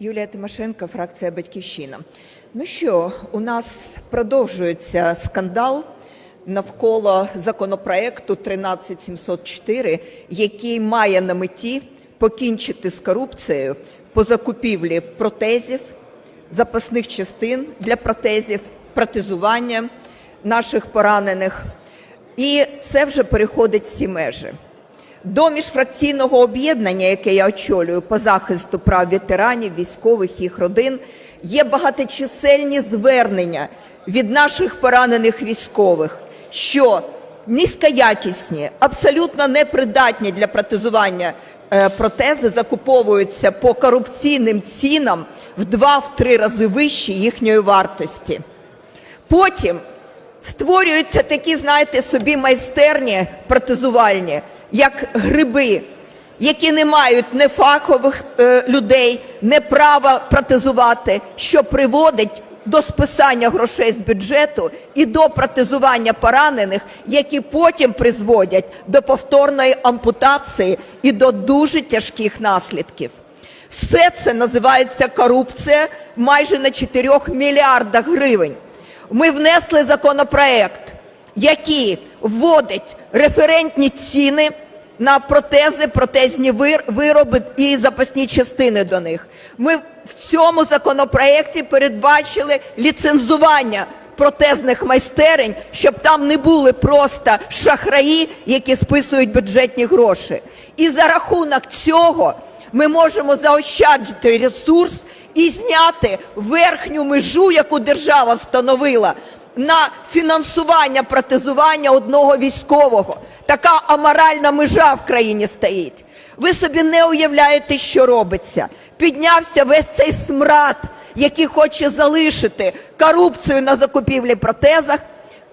Юлія Тимошенко, фракція Батьківщина. Ну що, у нас продовжується скандал навколо законопроекту 13704, який має на меті покінчити з корупцією по закупівлі протезів, запасних частин для протезів, протезування наших поранених. І це вже переходить всі межі. До міжфракційного об'єднання, яке я очолюю по захисту прав ветеранів, військових їх родин, є багаточисельні звернення від наших поранених військових, що низькоякісні, абсолютно непридатні для протезування е, протези закуповуються по корупційним цінам в 2-3 рази вищі їхньої вартості. Потім створюються такі, знаєте, собі майстерні протезувальні, як гриби, які не мають не фахових е, людей, не права протезувати, що приводить до списання грошей з бюджету і до протезування поранених, які потім призводять до повторної ампутації і до дуже тяжких наслідків. Все це називається корупція майже на 4 мільярдах гривень. Ми внесли законопроект, який вводить референтні ціни на протези, протезні вир- вироби і запасні частини до них. Ми в цьому законопроекті передбачили ліцензування протезних майстерень, щоб там не були просто шахраї, які списують бюджетні гроші. І за рахунок цього ми можемо заощаджити ресурс і зняти верхню межу, яку держава встановила на фінансування протезування одного військового. Така аморальна межа в країні стоїть. Ви собі не уявляєте, що робиться. Піднявся весь цей смрад, який хоче залишити корупцію на закупівлі протезах,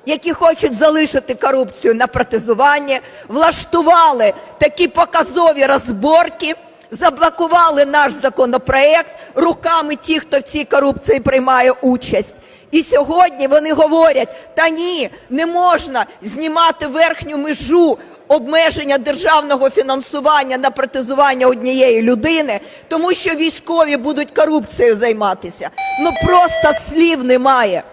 які хочуть залишити корупцію на протезуванні, влаштували такі показові розборки, заблокували наш законопроект руками тих, хто в цій корупції приймає участь. І сьогодні вони говорять: та ні, не можна знімати верхню межу обмеження державного фінансування на протезування однієї людини, тому що військові будуть корупцією займатися. Ну просто слів немає.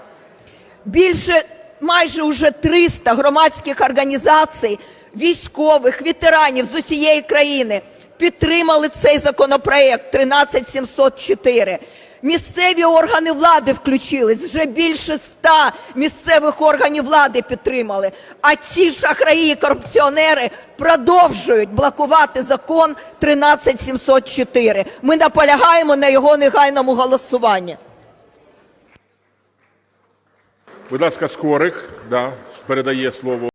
Більше майже уже 300 громадських організацій, військових, ветеранів з усієї країни підтримали цей законопроект 13704. Місцеві органи влади включились, вже більше ста місцевих органів влади підтримали. А ці шахраї і корупціонери продовжують блокувати закон 13704. Ми наполягаємо на його негайному голосуванні. Будь ласка, Скорик, да, передає слово